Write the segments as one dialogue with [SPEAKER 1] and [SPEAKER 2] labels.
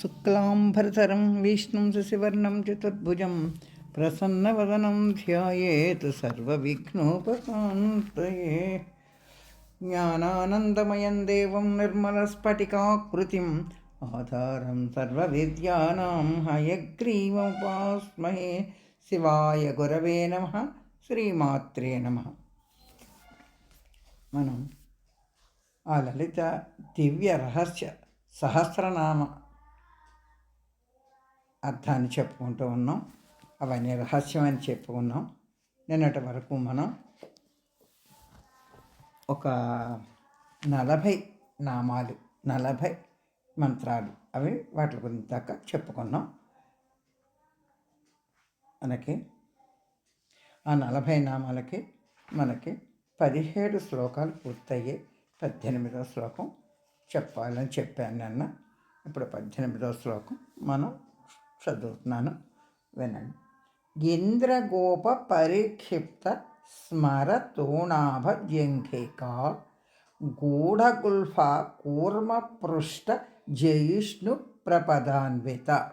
[SPEAKER 1] శుక్లాంబరతరం విష్ణుం శశివర్ణం చతుర్భుజం ప్రసన్నవదనం ధ్యాయేత్ సర్వవిఘ్నోపశాంతయే జ్ఞానానందమయం దేవం నిర్మలస్ఫటికాకృతిం ఆధారం సర్వవిద్యానాం హయగ్రీవముపాస్మహే శివాయ గురవే నమ శ్రీమాత్రే నమ మనం ఆ లలిత దివ్య రహస్య సహస్రనామ అర్థాన్ని చెప్పుకుంటూ ఉన్నాం. అవన్నీ రహస్యం అని చెప్పుకున్నాం. నిన్నటి వరకు మనం ఒక నలభై నామాలు నలభై మంత్రాలు అవి వాటి గురించి దాకా చెప్పుకున్నాం. మనకి ఆ నలభై నామాలకి మనకి పదిహేడు శ్లోకాలు పూర్తయ్యే పద్దెనిమిదో శ్లోకం చెప్పాలని చెప్పాను నిన్న. ఇప్పుడు పద్దెనిమిదో శ్లోకం మనం చదువుతున్నాను. వినండి. ఇంద్రగోప పరిక్షిప్త స్మర తోణాభ జంఘిక గూఢగుల్ఫ కూర్మపృష్ట జయిష్ణు ప్రపదాన్విత.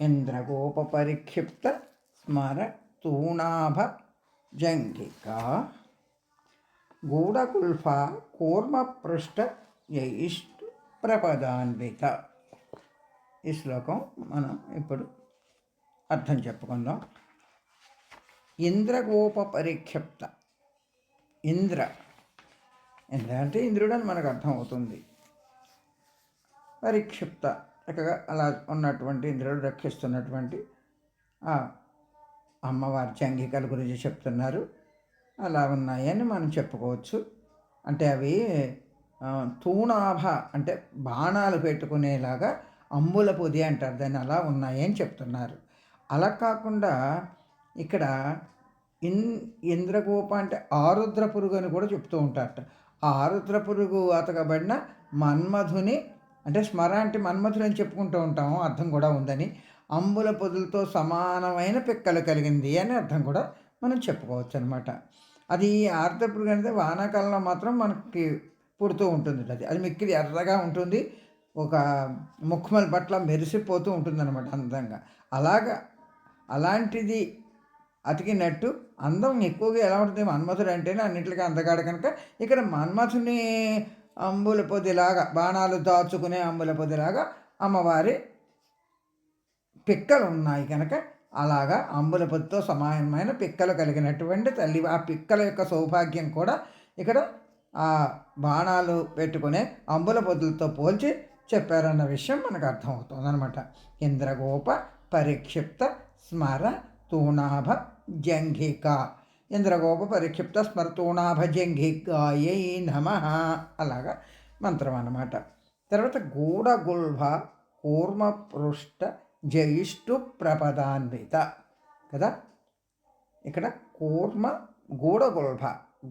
[SPEAKER 1] ఇంద్రగోప పరిక్షిప్త స్మర తూణాభ జంఘిక గూఢగుల్ఫ కూర్మపృష్ట జయిష్ణు ప్రపదాన్విత. ఈ శ్లోకం మనం ఇప్పుడు అర్థం చెప్పుకుందాం. ఇంద్రగోప పరిక్షిప్త ఇంద్ర. ఇంద్ర అంటే ఇంద్రుడు అని మనకు అర్థం అవుతుంది పరిక్షిప్త. చక్కగా అలా ఉన్నటువంటి ఇంద్రుడు రక్షిస్తున్నటువంటి ఆ అమ్మవారి చంగికల గురించి చెప్తున్నారు. అలా ఉన్నాయని మనం చెప్పుకోవచ్చు. అంటే అవి తూణాభ అంటే బాణాలు పెట్టుకునేలాగా అంబుల పొది అంటారు దాన్ని అలా ఉన్నాయని చెప్తున్నారు. అలా కాకుండా ఇక్కడ ఇన్ ఇంద్రగోప అంటే ఆరుద్ర పురుగు అని కూడా చెప్తూ ఉంటారట. ఆ ఆరుద్ర పురుగు అతకబడిన మన్మధుని అంటే స్మర అంటే మన్మధుడు అని చెప్పుకుంటూ ఉంటాము అర్థం కూడా ఉందని. అంబుల పొదులతో సమానమైన పిక్కలు కలిగింది అని అర్థం కూడా మనం చెప్పుకోవచ్చు అనమాట అది ఆర్ద్ర పురుగు అనేది వానాకాలంలో మాత్రం మనకి పుడుతూ ఉంటుంది అది. అది మిక్కిది ఎర్రగా ఉంటుంది ఒక ముఖమల పట్ల మెరిసిపోతూ ఉంటుందన్నమాట అందంగా. అలాగా అలాంటిది అతికినట్టు అందం ఎక్కువగా ఎలా ఉంటుంది మన్మథుడు అంటేనే అన్నింటికి అందగాడు కనుక ఇక్కడ మన్మథుని అంబుల పొదిలాగా బాణాలు దాచుకునే అంబుల పొదిలాగా అమ్మవారి పిక్కలు ఉన్నాయి కనుక అలాగా అంబుల పొద్దుతో సమానమైన పిక్కలు కలిగినటువంటి తల్లి ఆ పిక్కల యొక్క సౌభాగ్యం కూడా ఇక్కడ ఆ బాణాలు పెట్టుకునే అంబుల పొద్దులతో పోల్చి చెప్పారన్న విషయం మనకు అర్థమవుతుందనమాట ఇంద్రగోప పరిక్షిప్త స్మర తూణాభ జంఘిక. ఇంద్రగోప పరిక్షిప్త స్మర తూణాభ జంఘికాయై నమ అలాగా మంత్రం అన్నమాట. తర్వాత గూఢగుల్భ కూర్మ పృష్ఠ జయిష్టు ప్రపదాన్విత. కదా? ఇక్కడ కూర్మ గూఢగుల్భ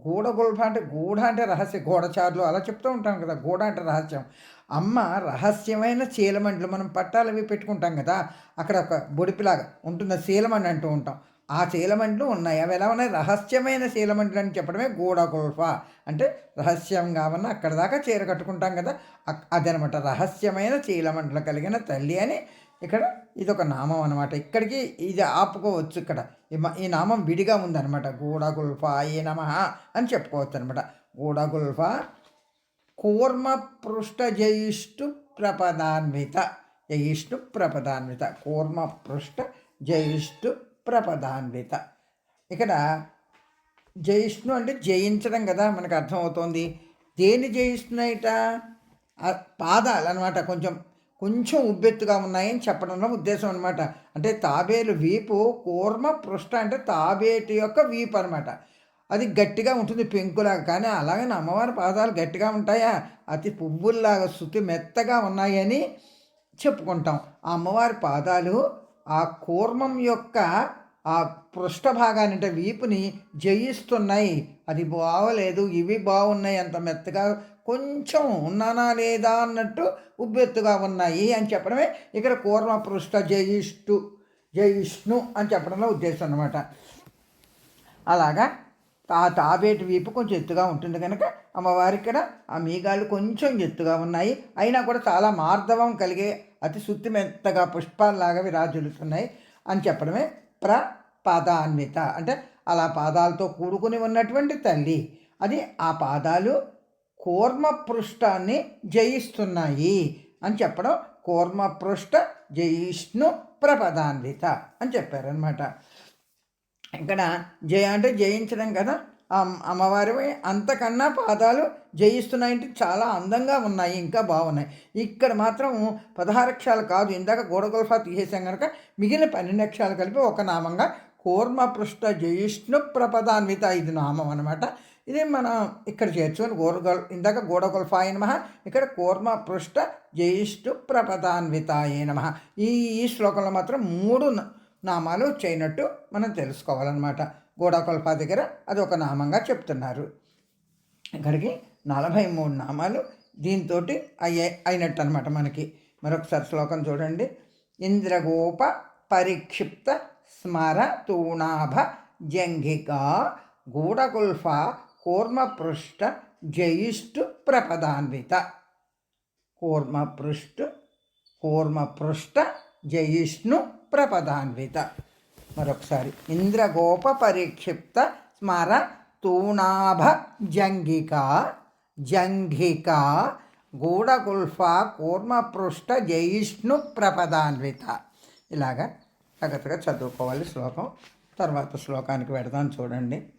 [SPEAKER 1] గూఢగుల్భ అంటే గూఢ అంటే రహస్య గూఢచారులు అలా చెప్తూ ఉంటాం కదా గూఢ అంటే రహస్యం. అమ్మ రహస్యమైన చీలమండలు మనం పట్టాలు అవి పెట్టుకుంటాం కదా అక్కడ ఒక బొడిపిలాగా ఉంటుంది శీలమండి అంటూ ఉంటాం. ఆ శీలమండలు ఉన్నాయి. అవి ఎలా ఉన్నాయి? రహస్యమైన శీలమండలు అని చెప్పడమే గూఢగుల్ఫ అంటే రహస్యంగా ఉన్న అక్కడ దాకా చీర కట్టుకుంటాం కదా అదనమాట రహస్యమైన చీలమండలు కలిగిన తల్లి అని ఇక్కడ ఇది ఒక నామం అనమాట ఇక్కడికి ఇది ఆపుకోవచ్చు ఇక్కడ. ఈ మ- ఈ నామం విడిగా ఉందన్నమాట. గూఢగుల్ఫ ఏ నమ అని చెప్పుకోవచ్చు అనమాట గూఢగుల్ఫ కూర్మ పృష్ఠ జయిష్టు ప్రపదాన్విత జయిష్టు ప్రపదాన్విత కూర్మ పృష్ఠ జయిష్టు ప్రపదాన్విత. ఇక్కడ జయిష్ణు అంటే జయించడం కదా మనకు అర్థమవుతోంది. దేన్ని జయిస్తున్నాయిట? పాదాలు అనమాట కొంచెం కొంచెం ఉబ్బెత్తుగా ఉన్నాయని చెప్పడంలో ఉద్దేశం అనమాట అంటే తాబేలు వీపు కూర్మ పృష్ఠ అంటే తాబేటి యొక్క వీపు అనమాట అది గట్టిగా ఉంటుంది పెంకులాగా. కానీ అలాగే అమ్మవారి పాదాలు గట్టిగా ఉంటాయా? అతి పువ్వుల్లాగా శుతి మెత్తగా ఉన్నాయని చెప్పుకుంటాం. ఆ అమ్మవారి పాదాలు ఆ కూర్మం యొక్క ఆ పృష్ఠభాగాన్ని అంటే వీపుని జయిస్తున్నాయి. అది బాగలేదు ఇవి బాగున్నాయి అంత మెత్తగా కొంచెం ఉన్నానా లేదా అన్నట్టు ఉబ్బెత్తుగా ఉన్నాయి అని చెప్పడమే ఇక్కడ కూర్మ పృష్ఠ జయిష్టు జయిష్ణు అని చెప్పడంలో ఉద్దేశం అనమాట అలాగా ఆ తాబేటి వీపు కొంచెం ఎత్తుగా ఉంటుంది కనుక అమ్మవారి ఇక్కడ ఆ మీగాలు కొంచెం ఎత్తుగా ఉన్నాయి. అయినా కూడా చాలా మార్ధవం కలిగే అతి శుద్ధి మెత్తగా పుష్పాల్లాగా విరాజులుతున్నాయి అని చెప్పడమే ప్ర పాదాన్విత. అంటే అలా పాదాలతో కూడుకుని ఉన్నటువంటి తల్లి అది ఆ పాదాలు కూర్మపృష్టాన్ని జయిస్తున్నాయి అని చెప్పడం కూర్మపృష్ట జయిష్ణు ప్రపదాన్విత అని చెప్పారనమాట ఇక్కడ జయ అంటే జయించడం కదా. అమ్మవారి అంతకన్నా పాదాలు జయిస్తున్నాయంటే చాలా అందంగా ఉన్నాయి ఇంకా బాగున్నాయి. ఇక్కడ మాత్రం పదహారక్షాలు కాదు ఇందాక గోడగొల్ఫా తీసేసాం కనుక మిగిలిన పన్నెండు అక్షరాలు కలిపి ఒక నామంగా కూర్మ పృష్ఠ జయిష్ణు ప్రపదాన్విత ఇది నామం అనమాట ఇది మనం ఇక్కడ చేర్చుకొని గోడగొల్ ఇందాక గోడగొల్ఫాయ నమ ఇక్కడ కూర్మ పృష్ఠ జయిష్ణు ప్రపదాన్వితాయ నమ. ఈ ఈ శ్లోకంలో మాత్రం మూడు నామాలు చేయనట్టు మనం తెలుసుకోవాలన్నమాట. గోడాకొల్ప దగ్గర అది ఒక నామంగా చెప్తున్నారు. ఇక్కడికి నలభై మూడు నామాలు దీంతో అయ్యే అయినట్టు అనమాట మనకి. మరొకసారి శ్లోకం చూడండి. ఇంద్రగోప పరిక్షిప్త స్మర తూణాభ జంఘిక గూడగుల్ఫ కూర్మపృష్ఠ జయిష్టు ప్రపదాన్విత. కూర్మపృష్ఠ కూర్మపృష్ట జయిష్ణు ప్రపదాన్విత మరొకసారి. ఇంద్రగోప పరిక్షిప్త స్మర తూణాభ జంఘిక జంఘిక గూఢగుల్ఫ కూర్మపృష్ఠ జయిష్ణు ప్రపదాన్విత. ఇలాగా జాగ్రత్తగా చదువుకోవాలి శ్లోకం. తర్వాత శ్లోకానికి పెడదాం చూడండి.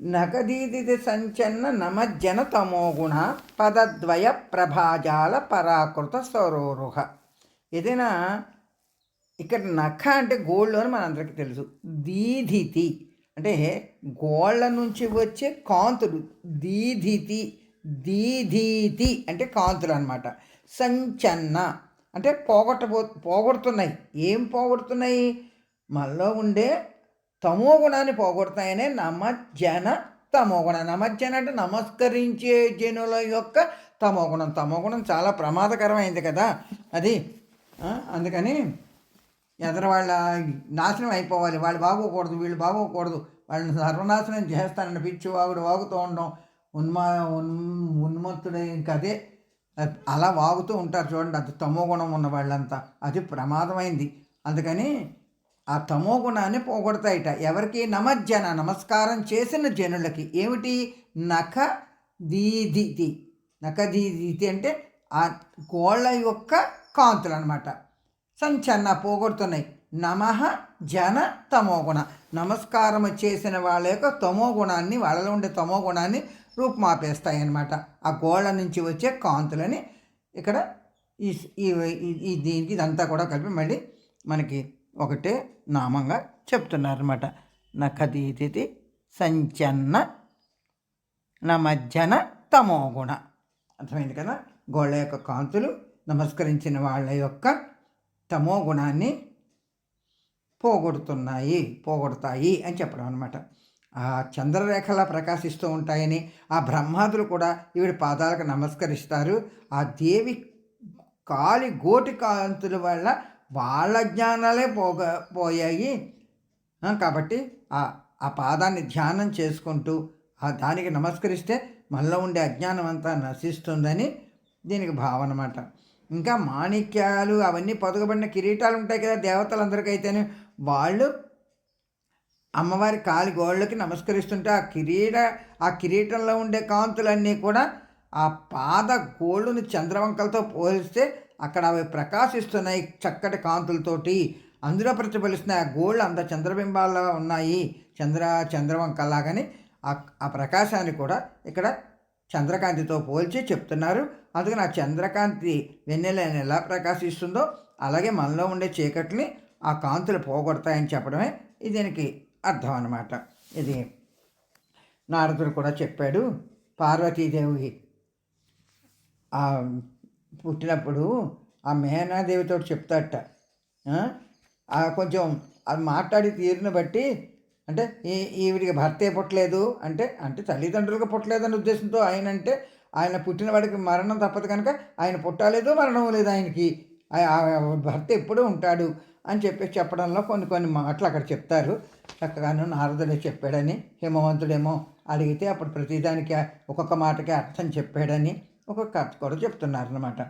[SPEAKER 1] నగదీది సంచన్న నమజ్జన తమోగుణ పదద్వయ ప్రభాజాల పరాకృత స్వరోరుహ ఇదిన ఇక్కడ నఖ అంటే గోల్డ్ అని మనందరికీ తెలుసు. దీధితి అంటే గోళ్ళ నుంచి వచ్చే కాంతులు. దీధితి దీధీతి అంటే కాంతులు అనమాట సంచన్న అంటే పోగొట్టబో పోగొడుతున్నాయి. ఏం పోగొడుతున్నాయి? మనలో ఉండే తమో గుణాన్ని పోగొడతాయనే నమజ్జన తమోగుణ. నమజ్జన అంటే నమస్కరించే జనుల యొక్క తమోగుణం. తమోగుణం చాలా ప్రమాదకరమైంది కదా. అది అందుకని ఎదర వాళ్ళ నాశనం అయిపోవాలి. వాళ్ళు బాగోకూడదు వీళ్ళు బాగోకూడదు. వాళ్ళని సర్వనాశనం చేస్తానని పిచ్చి వాగుడు వాగుతూ ఉండడం ఉన్మా ఉన్ ఉన్మత్తుడే ఇంక అదే. అలా వాగుతూ ఉంటారు చూడండి. అది తమో గుణం ఉన్న వాళ్ళంతా. అది ప్రమాదమైంది. అందుకని ఆ తమో గుణాన్ని పోగొడతాయిట. ఎవరికి? నమజ్జన నమస్కారం చేసిన జనులకి. ఏమిటి? నఖ దీదితి నఖ దీదితి అంటే ఆ గోళ్ళ యొక్క కాంతులు అనమాట సంచన్న పోగొడుతున్నాయి. నమ జన తమోగుణ. నమస్కారం చేసిన వాళ్ళ యొక్క తమో గుణాన్ని వాళ్ళలో ఉండే తమో గుణాన్ని రూపుమాపేస్తాయి అన్నమాట ఆ గోళ్ళ నుంచి వచ్చే కాంతులని ఇక్కడ ఈ ఈ దీనికి ఇదంతా కూడా కలిపి మళ్ళీ మనకి ఒకటే నామంగా చెప్తున్నారన్నమాట. నఖదీతి సంచన్న నమజ్జన తమోగుణ. అర్థమైంది కదా? గోళ్ళ యొక్క కాంతులు నమస్కరించిన వాళ్ళ యొక్క తమో గుణాన్ని పోగొడుతున్నాయి పోగొడతాయి అని చెప్పడం అనమాట ఆ చంద్రరేఖలా ప్రకాశిస్తూ ఉంటాయని ఆ బ్రహ్మాదులు కూడా ఈవిడి పాదాలకు నమస్కరిస్తారు. ఆ దేవి కాలి గోటి కాంతుల వల్ల వాళ్ళ జ్ఞానాలే పోగ పోయాయి. కాబట్టి ఆ ఆ పాదాన్ని ధ్యానం చేసుకుంటూ ఆ దానికి నమస్కరిస్తే మనలో ఉండే అజ్ఞానం అంతా నశిస్తుందని దీనికి భావన అన్నమాట. ఇంకా మాణిక్యాలు అవన్నీ పొదగబడిన కిరీటాలు ఉంటాయి కదా దేవతలందరికైతేనే. వాళ్ళు అమ్మవారి కాలి గోళ్ళకి నమస్కరిస్తుంటే ఆ కిరీట ఆ కిరీటంలో ఉండే కాంతులన్నీ కూడా ఆ పాద గోళ్ళుని చంద్రవంకలతో పోలిస్తే అక్కడ అవి ప్రకాశిస్తున్నాయి చక్కటి కాంతులతోటి. అందులో ప్రతిఫలిస్తున్నాయి. ఆ గోళ్ళు అంత చంద్రబింబాల్లో ఉన్నాయి. చంద్ర చంద్రవంకలాగని ఆ ప్రకాశాన్ని కూడా ఇక్కడ చంద్రకాంతితో పోల్చి చెప్తున్నారు. అందుకని ఆ చంద్రకాంతి వెన్నెలని ఎలా ప్రకాశిస్తుందో అలాగే మనలో ఉండే చీకటిని ఆ కాంతులు పోగొడతాయని చెప్పడమే దీనికి అర్థం అన్నమాట. ఇది నారదుడు కూడా చెప్పాడు పార్వతీదేవి పుట్టినప్పుడు ఆ మేనాదేవితో చెప్తాట కొంచెం అది మాట్లాడి తీరుని బట్టి అంటే ఈ ఈవిడికి భర్తే పుట్టలేదు అంటే అంటే తల్లిదండ్రులకు పుట్టలేదనే ఉద్దేశంతో ఆయన అంటే ఆయన పుట్టిన వాడికి మరణం తప్పదు కనుక ఆయన పుట్టలేదు మరణం లేదు ఆయనకి. భర్త ఎప్పుడూ ఉంటాడు అని చెప్పి చెప్పడంలో కొన్ని కొన్ని మాటలు అక్కడ చెప్తారు. చక్కగాను నారదుడే చెప్పాడని హిమవంతుడేమో అడిగితే అప్పుడు ప్రతిదానికి ఒక్కొక్క మాటకి అర్థం చెప్పాడని ఒక్కొక్క కథ కూడా చెప్తున్నారనమాట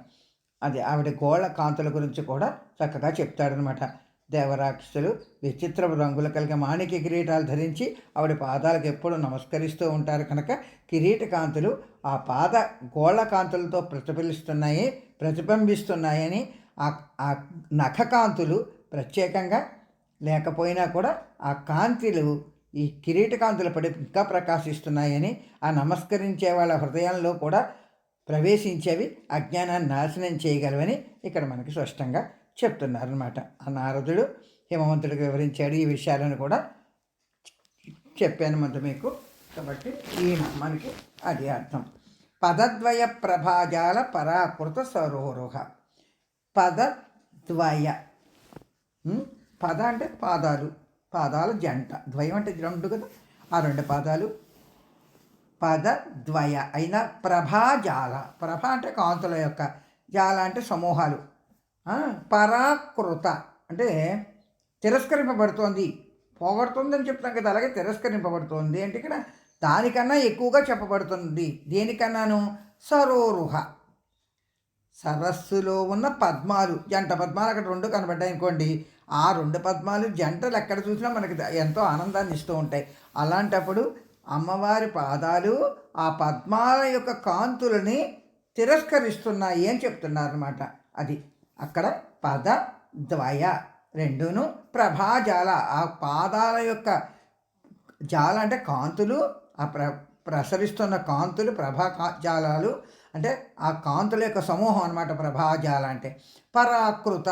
[SPEAKER 1] అది ఆవిడ గోళ కాంతుల గురించి కూడా చక్కగా చెప్తాడనమాట దేవరాక్షసులు విచిత్ర రంగులు కలిగిన మాణిక్య కిరీటాలు ధరించి ఆవిడ పాదాలకు ఎప్పుడూ నమస్కరిస్తూ ఉంటారు కనుక కిరీట కాంతులు ఆ పాద గోళ్ళ కాంతులతో ప్రతిఫలిస్తున్నాయి ప్రతిబింబిస్తున్నాయని ఆ ఆ నఖ కాంతులు ప్రత్యేకంగా లేకపోయినా కూడా ఆ కాంతులు ఈ కిరీట కాంతులు పడి ఇంకా ప్రకాశిస్తున్నాయని ఆ నమస్కరించే వాళ్ళ హృదయంలో కూడా ప్రవేశించేవి అజ్ఞానాన్ని నాశనం చేయగలవని ఇక్కడ మనకి స్పష్టంగా చెప్తున్నారనమాట ఆ నారదుడు హిమవంతుడికి వివరించాడు ఈ విషయాలను కూడా చెప్పాను మంత మీకు. కాబట్టి ఈ మనకి అది అర్థం. పదద్వయ ప్రభాజాల పరాకృత సరోరుహ. పదద్వయ. పద అంటే పాదాలు పాదాల జంట. ద్వయం అంటే రెండు కదా? ఆ రెండు పాదాలు. పద ద్వయ అయిన ప్రభాజాల. ప్రభ అంటే కాంతుల యొక్క జాల అంటే సమూహాలు. పరాకృత. అంటే తిరస్కరింపబడుతోంది. పోగొడుతుంది అని చెప్తాం కదా అలాగే తిరస్కరింపబడుతోంది. అంటే ఇక్కడ దానికన్నా ఎక్కువగా చెప్పబడుతుంది. దేనికన్నాను? సరోరుహ. సరస్సులో ఉన్న పద్మాలు. జంట పద్మాలు అక్కడ రెండు కనబడ్డాయి అనుకోండి. ఆ రెండు పద్మాలు జంటలు ఎక్కడ చూసినా మనకి ఎంతో ఆనందాన్ని ఇస్తూ ఉంటాయి. అలాంటప్పుడు అమ్మవారి పాదాలు ఆ పద్మాల యొక్క కాంతులని తిరస్కరిస్తున్నాయి అని చెప్తున్నారనమాట అది అక్కడ పద ద్వయ రెండును ప్రభాజాల. ఆ పాదాల యొక్క జాల అంటే కాంతులు ఆ ప్ర ప్రసరిస్తున్న కాంతులు ప్రభా కా- జాలాలు అంటే ఆ కాంతుల యొక్క సమూహం అనమాట ప్రభాజాల అంటే. పరాకృత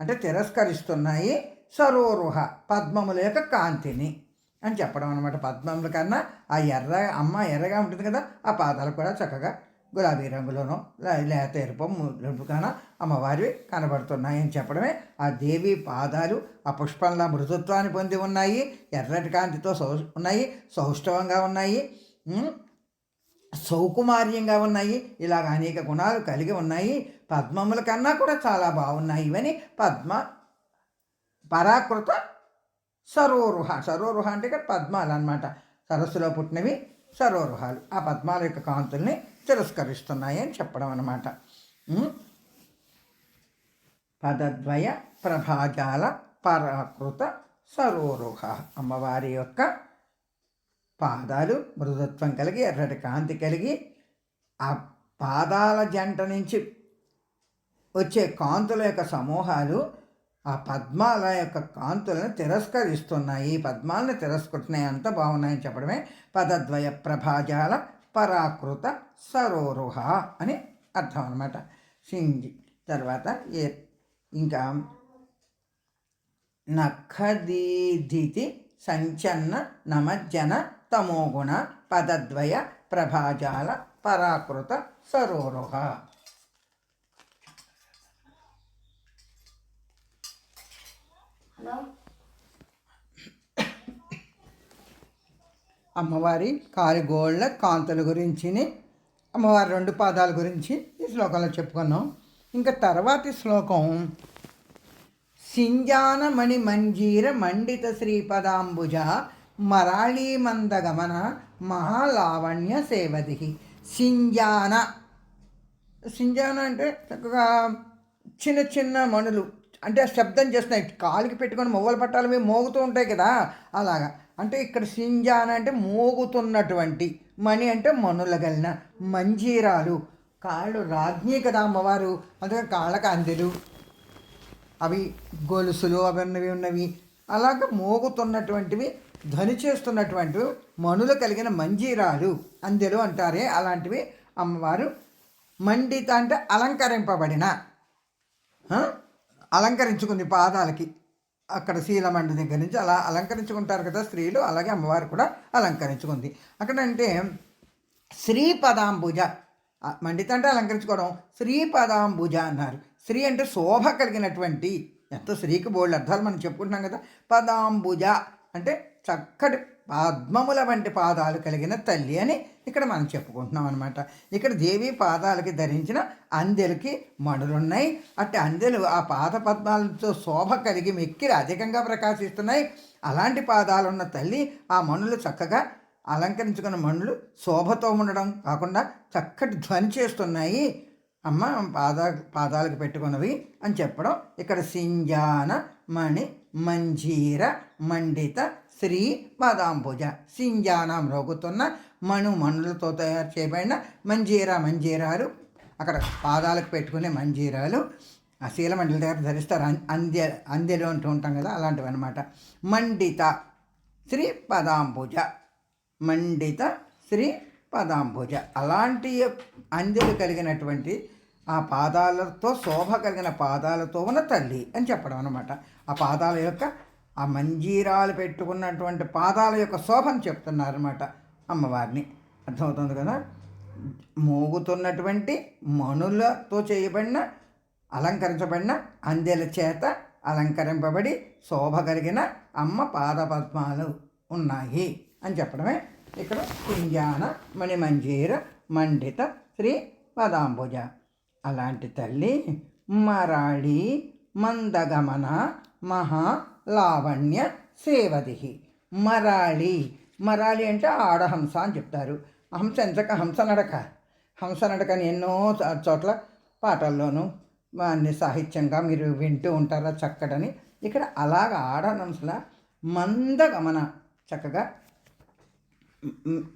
[SPEAKER 1] అంటే తిరస్కరిస్తున్నాయి సరోరుహ పద్మముల యొక్క కాంతిని అని చెప్పడం అనమాట పద్మముల కన్నా ఆ ఎర్ర అమ్మ ఎర్రగా ఉంటుంది కదా ఆ పాదాలు కూడా చక్కగా గులాబీ రంగులోనో లే- లేత ఎరుపు ఎరుపుగాన అమ్మవారివి కనబడుతున్నాయి అని చెప్పడమే ఆ దేవి పాదాలు ఆ పుష్పంలా మృదుత్వాన్ని పొంది ఉన్నాయి ఎర్రటి కాంతితో సౌ ఉన్నాయి సౌష్ఠవంగా ఉన్నాయి సౌకుమార్యంగా ఉన్నాయి ఇలాగ అనేక గుణాలు కలిగి ఉన్నాయి పద్మముల కన్నా కూడా చాలా బాగున్నాయి ఇవని పద్మ పరాకృత సరోరుహ సరోరుహ అంటే ఇక్కడ పద్మాలు అన్నమాట సరస్సులో పుట్టినవి సరోరుహాలు ఆ పద్మాల యొక్క కాంతుల్ని తిరస్కరిస్తున్నాయి అని చెప్పడం అన్నమాట. పదద్వయ ప్రభాజాల పరాకృత సరోరుహ. అమ్మవారి యొక్క పాదాలు మృదుత్వం కలిగి ఎర్రటి కాంతి కలిగి ఆ పాదాల జంట నుంచి వచ్చే కాంతుల యొక్క సమూహాలు ఆ పద్మాల యొక్క కాంతులను తిరస్కరిస్తున్నాయి. పద్మాలను తిరస్కరిస్తున్నాయి. అంత బాగున్నాయని చెప్పడమే పదద్వయ ప్రభాజాల పరాకృత సరోరుహ అని అర్థం అనమాట సింగి తర్వాత ఏ ఇంకా నఖదీధితి సంచన్న నమజ్జన తమోగుణ పదద్వయ ప్రభాజాల పరాకృత సరోరుహ.
[SPEAKER 2] Hello?
[SPEAKER 1] అమ్మవారి కాలిగోళ్ళ కాంతల గురించిని అమ్మవారి రెండు పాదాల గురించి ఈ శ్లోకంలో చెప్పుకున్నాం. ఇంకా తర్వాతి శ్లోకం సింజానమణి మంజీర మండిత శ్రీపదాంబుజ మరాళీ మందగమన మహాలావణ్య సేవది సింజాన సింజాన అంటే చక్కగా చిన్న చిన్న మణులు అంటే శబ్దం చేస్తున్నాయి. కాలికి పెట్టుకొని మొవ్వల పట్టాలు మోగుతూ ఉంటాయి కదా అలాగా. అంటే ఇక్కడ సింజాన్ అంటే మోగుతున్నటువంటి మణి అంటే మనులగలిన మంజీరాలు. కాళ్ళు రాజ్ఞి కదా అమ్మవారు. అందుకే కాళ్ళకు అందెలు అవి గొలుసులు అవన్నవి ఉన్నవి. అలాగ మోగుతున్నటువంటివి ధ్వని చేస్తున్నటువంటివి మనులు కలిగిన మంజీరాలు అందెలు అంటారే. అలాంటివి అమ్మవారు మండిత అంటే అలంకరింపబడిన అలంకరించుకుంది పాదాలకి. అక్కడ శీలమండ దగ్గర నుంచి అలా అలంకరించుకుంటారు కదా స్త్రీలు అలాగే అమ్మవారు కూడా అలంకరించుకుంది. అక్కడ అంటే శ్రీపదాంబుజ పదాంబుజ మండిత అంటే అలంకరించుకోవడం. శ్రీపదాంబుజ అన్నారు. శ్రీ అంటే శోభ కలిగినటువంటి ఎంత స్త్రీకి బోల్డ్ అర్థాలు మనం చెప్పుకుంటున్నాం కదా. పదాంబుజ అంటే చక్కటి పద్మముల వంటి పాదాలు కలిగిన తల్లి అని ఇక్కడ మనం చెప్పుకుంటున్నాం అనమాట ఇక్కడ దేవి పాదాలకి ధరించిన అందెలకి మణులున్నాయి. అట్టి అందెలు ఆ పాద పద్మాలతో శోభ కలిగి మిక్కిరి అధికంగా ప్రకాశిస్తున్నాయి. అలాంటి పాదాలున్న తల్లి ఆ మణులు చక్కగా అలంకరించుకున్న మణులు శోభతో ఉండడం కాకుండా చక్కటి ధ్వని చేస్తున్నాయి. అమ్మ పాద పాదాలకు పెట్టుకున్నవి అని చెప్పడం ఇక్కడ సింజాన మణి మంజీర మండిత శ్రీ బాదాంబుజ సింజానం రోగుతున్న మణు మణులతో తయారు చేయబడిన మంజీరా మంజీరాలు. అక్కడ పాదాలకు పెట్టుకునే మంజీరాలు. ఆ శీలమండలి దగ్గర ధరిస్తారు. అంద్య అందె అంటూ ఉంటాం కదా అలాంటివి అనమాట మండిత శ్రీ పదాంబుజ. మండిత శ్రీ పదాంబుజ. అలాంటి అందెలు కలిగినటువంటి ఆ పాదాలతో శోభ కలిగిన పాదాలతో ఉన్న తల్లి అని చెప్పడం అనమాట ఆ పాదాల యొక్క ఆ మంజీరాలు పెట్టుకున్నటువంటి పాదాల యొక్క శోభను చెప్తున్నారన్నమాట అమ్మవారిని. అర్థమవుతుంది కదా? మోగుతున్నటువంటి మణులతో చేయబడిన అలంకరించబడిన అందెల చేత అలంకరింపబడి శోభ కలిగిన అమ్మ పాదపద్మాలు ఉన్నాయి అని చెప్పడమే ఇక్కడ పింజాన మణిమంజీర మండిత శ్రీ పదాంబుజ. అలాంటి తల్లి మరాళి మందగమన మహా లావణ్య సేవది మరాళి. మరాళి అంటే ఆడహంస అని చెప్తారు. హంస ఎంతక హంస నడక. హంస నడకని ఎన్నో చోట్ల పాటల్లోనూ అన్ని సాహిత్యంగా మీరు వింటూ ఉంటారా చక్కడని ఇక్కడ అలాగ ఆడహంసల మందగమన చక్కగా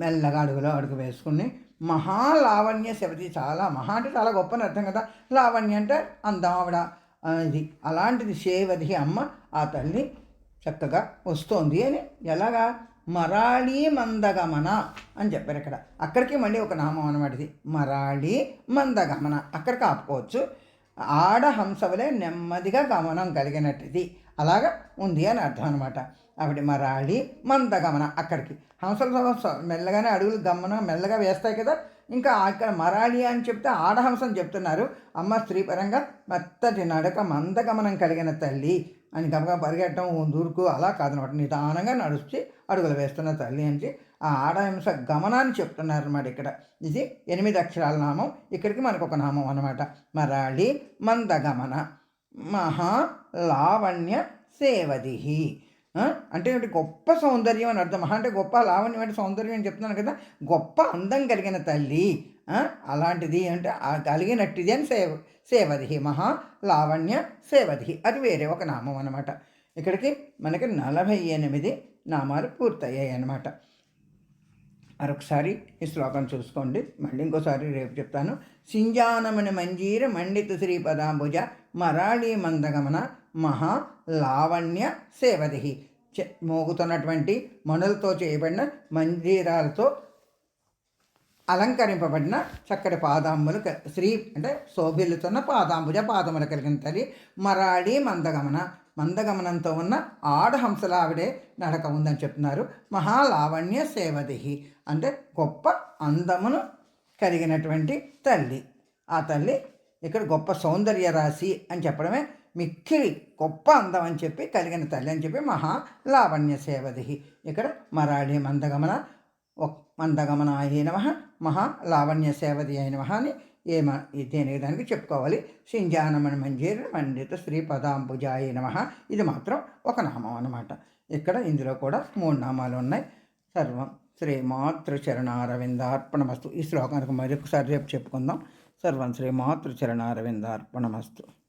[SPEAKER 1] మెల్లగా అడుగులో అడుగు వేసుకుని మహాలావణ్య శివతి చాలా మహా అంటే చాలా గొప్పని అర్థం కదా. లావణ్య అంటే అందం ఆవిడ. అది అలాంటిది సేవది అమ్మ ఆ తల్లి చక్కగా వస్తోంది అని ఎలాగా? మరాళీ మందగమన అని చెప్పారు ఇక్కడ అక్కడికి మళ్ళీ ఒక నామం అనమాట ఇది. మందగమన. అక్కడికి ఆపుకోవచ్చు ఆడ హంసవలే నెమ్మదిగా గమనం కలిగినట్టుది అలాగా ఉంది అని అర్థం అనమాట ఆవిడ మరాళి మందగమన అక్కడికి. హంసలు స- మెల్లగానే అడుగులు గమనం మెల్లగా వేస్తాయి కదా. ఇంకా అక్కడ మరాళి అని చెప్తే ఆడహంసం చెప్తున్నారు. అమ్మ స్త్రీ పరంగా మెత్తటి నడక మందగమనం కలిగిన తల్లి అని గమగా పరిగెట్టడం దూరుకు అలా కాదనమాట నిదానంగా నడుస్తూ అడుగులు వేస్తున్న తల్లి అని ఆ ఆడహింస గమనాన్ని చెప్తున్నారు అన్నమాట ఇక్కడ. ఇది ఎనిమిది అక్షరాల నామం. ఇక్కడికి మనకు ఒక నామం అనమాట. మరాళి మందగమన మహా లావణ్య సేవదిహి. అంటే గొప్ప సౌందర్యం అని అర్థం. మహా అంటే గొప్ప లావణ్యం అంటే సౌందర్యం అని చెప్తున్నాను కదా. గొప్ప అందం కలిగిన తల్లి అలాంటిది అంటే కలిగినట్టిది అని సేవ సేవది మహా లావణ్య సేవది అది వేరే ఒక నామం అనమాట ఇక్కడికి మనకి నలభై ఎనిమిది నామాలు పూర్తయ్యాయి అన్నమాట. మరొకసారి ఈ శ్లోకం చూసుకోండి. మళ్ళీ ఇంకోసారి రేపు చెప్తాను. సింజానమని మంజీర మండిత శ్రీ పదాంబుజ మరాళీ మందగమన మహా లావణ్య సేవది మోగుతున్నటువంటి మణులతో చేయబడిన మందిరాలతో అలంకరింపబడిన చక్కటి పాదాంబులు శ్రీ అంటే శోభిల్లుతున్న పాదాంబుజ పాదములు కలిగిన తల్లి మరాడి మందగమన. మందగమనంతో ఉన్న ఆడహంసలావిడే నడక ఉందని చెప్తున్నారు. మహాలావణ్య సేవదిహి అంటే గొప్ప అందమును కలిగినటువంటి తల్లి. ఆ తల్లి ఇక్కడ గొప్ప సౌందర్య రాశి అని చెప్పడమే మిక్కిలి గొప్ప అందం అని చెప్పి కలిగిన తల్లి అని చెప్పి మహా లావణ్య సేవదిహి ఇక్కడ మరాళి మందగమన మందగమన అయిన నమ మహా లావణ్య సేవది అయిన మహా అని ఏమ దేని దానికి చెప్పుకోవాలి. సింజానమని మంజీర మండిత శ్రీ పదాంబుజాయ నమ. ఇది మాత్రం ఒక నామం అన్నమాట. ఇక్కడ ఇందులో కూడా మూడు నామాలు ఉన్నాయి. సర్వం శ్రీ మాతృచరణారవిందార్పణమస్తు ఈ శ్లోకానికి మరొకసారి రేపు చెప్పుకుందాం. సర్వం శ్రీ మాతృచరణారవిందార్పణమస్తు